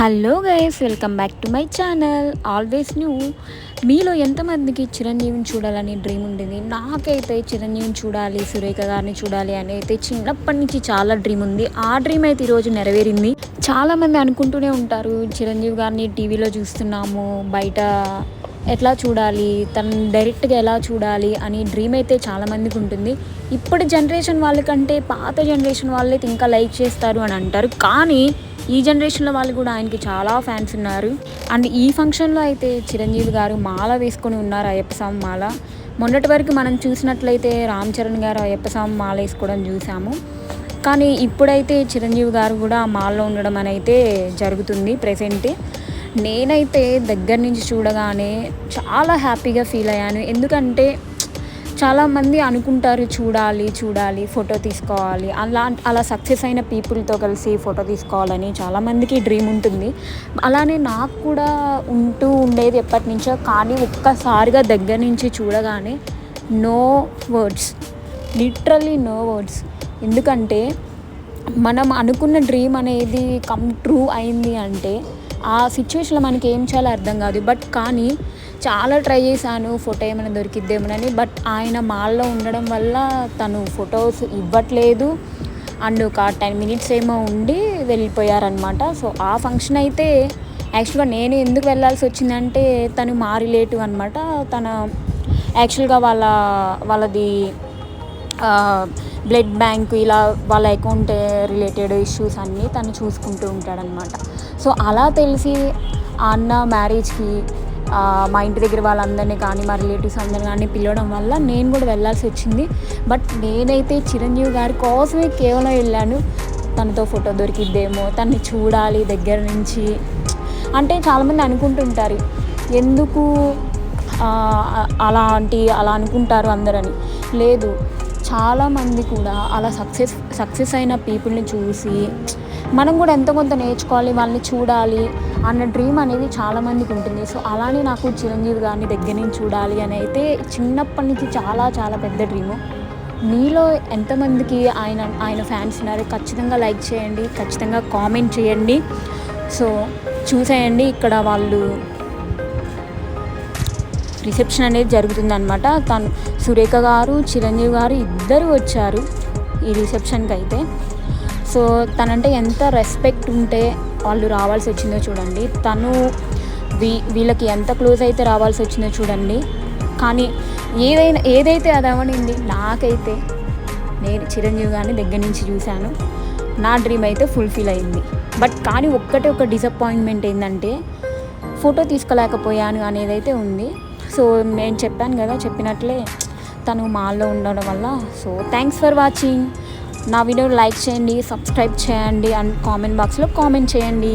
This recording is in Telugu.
Hello guys welcome back to my channel. Always new. మీలో ఎంతమందికి చిరంజీవిని చూడాలని డ్రీమ్ ఉండేది? నాకైతే చిరంజీవిని చూడాలి సురేఖ గారిని చూడాలి అని అయితే చిన్నప్పటి నుంచి చాలా డ్రీమ్ ఉంది. ఆ డ్రీమ్ అయితే ఈరోజు నెరవేరింది. చాలామంది అనుకుంటూనే ఉంటారు చిరంజీవి గారిని టీవీలో చూస్తున్నాము బయట ఎట్లా చూడాలి తను డైరెక్ట్గా ఎలా చూడాలి అని డ్రీమ్ అయితే చాలామందికి ఉంటుంది. ఇప్పటి జనరేషన్ వాళ్ళకంటే పాత జనరేషన్ వాళ్ళైతే ఇంకా లైక్ చేస్తారు అని అంటారు. కానీ ఈ జనరేషన్లో వాళ్ళు కూడా ఆయనకి చాలా ఫ్యాన్స్ ఉన్నారు. అండ్ ఈ ఫంక్షన్లో అయితే చిరంజీవి గారు మాల వేసుకొని ఉన్నారు అయ్యప్ప స్వామి మాల. మొన్నటి వరకు మనం చూసినట్లయితే రామ్ చరణ్ గారు అయ్యప్ప స్వామి మాల వేసుకోవడం చూసాము. కానీ ఇప్పుడైతే చిరంజీవి గారు కూడా మాల్లో ఉండడం అనేది జరుగుతుంది ప్రెసెంటే నేనైతే దగ్గర నుంచి చూడగానే చాలా హ్యాపీగా ఫీల్ అయ్యాను. ఎందుకంటే చాలామంది అనుకుంటారు చూడాలి చూడాలి ఫోటో తీసుకోవాలి. అలా అలా సక్సెస్ అయిన పీపుల్తో కలిసి ఫోటో తీసుకోవాలని చాలామందికి డ్రీమ్ ఉంటుంది. అలానే నాకు కూడా ఉంటూ ఉండేది ఎప్పటి నుంచో కానీ ఒక్కసారిగా దగ్గర నుంచి చూడగానే no words literally no words ఎందుకంటే మనం అనుకున్న డ్రీమ్ అనేది కమ్ ట్రూ అయింది అంటే ఆ సిచ్యువేషన్లో మనకి ఏం చేయాలో అర్థం కాదు. బట్ కానీ చాలా ట్రై చేశాను ఫోటో ఏమైనా దొరికిద్దేమోనని బట్ ఆయన మాల్లో ఉండడం వల్ల తను ఫొటోస్ ఇవ్వట్లేదు. అండ్ ఒక టెన్ మినిట్స్ ఏమో ఉండి వెళ్ళిపోయారనమాట సో ఆ ఫంక్షన్ అయితే యాక్చువల్గా నేను ఎందుకు వెళ్ళాల్సి వచ్చిందంటే తను మా రిలేటివ్ అనమాట తన యాక్చువల్గా వాళ్ళ వాళ్ళది బ్లడ్ బ్యాంక్ ఇలా వాళ్ళ అకౌంట్ రిలేటెడ్ ఇష్యూస్ అన్నీ తను చూసుకుంటూ ఉంటాడనమాట. సో అలా తెలిసి ఆ అన్న మ్యారేజ్కి మా ఇంటి దగ్గర వాళ్ళందరినీ కానీ మా రిలేటివ్స్ అందరిని కానీ పిలవడం వల్ల నేను కూడా వెళ్ళాల్సి వచ్చింది. బట్ నేనైతే చిరంజీవి గారి కోసమే కేవలం వెళ్ళాను. తనతో ఫోటో దొరికిద్దేమో తన్ని చూడాలి దగ్గర నుంచి. అంటే చాలామంది అనుకుంటుంటారు ఎందుకు అలాంటి అలా అనుకుంటారు అందరని. లేదు చాలామంది కూడా అలా సక్సెస్ సక్సెస్ అయిన పీపుల్ని చూసి మనం కూడా ఎంతో కొంత నేర్చుకోవాలి వాళ్ళని చూడాలి అన్న డ్రీమ్ అనేది చాలామందికి ఉంటుంది. సో అలానే నాకు చిరంజీవి గారిని దగ్గర నుంచి చూడాలి అని అయితే చిన్నప్పటి నుంచి చాలా చాలా పెద్ద డ్రీము. మీలో ఎంతమందికి ఆయన ఆయన ఫ్యాన్స్ ఉన్నారు? ఖచ్చితంగా లైక్ చేయండి ఖచ్చితంగా కామెంట్ చేయండి. సో చూసేయండి. ఇక్కడ వాళ్ళు రిసెప్షన్ అనేది జరుగుతుందనమాట తను సురేఖ గారు చిరంజీవి గారు ఇద్దరు వచ్చారు ఈ రిసెప్షన్కి అయితే. సో తనంటే ఎంత రెస్పెక్ట్ ఉంటే వాళ్ళు రావాల్సి వచ్చిందో చూడండి. తను వీ వీళ్ళకి ఎంత క్లోజ్ అయితే రావాల్సి వచ్చిందో చూడండి. కానీ ఏదైనా ఏదైతే అది అవనింది నాకైతే నేను చిరంజీవి గారిని దగ్గర నుంచి చూశాను. నా డ్రీమ్ అయితే ఫుల్ఫిల్ అయింది. బట్ కానీ ఒక్కటే ఒక డిసప్పాయింట్మెంట్ ఏంటంటే ఫోటో తీసుకోలేకపోయాను అనేది అయితే ఉంది. సో నేను చెప్పాను కదా చెప్పినట్లే తను మాల్లో ఉండడం వల్ల. సో థ్యాంక్స్ ఫర్ వాచింగ్ నా వీడియో లైక్ చేయండి సబ్స్క్రైబ్ చేయండి అండ్ కామెంట్ బాక్స్లో కామెంట్ చేయండి.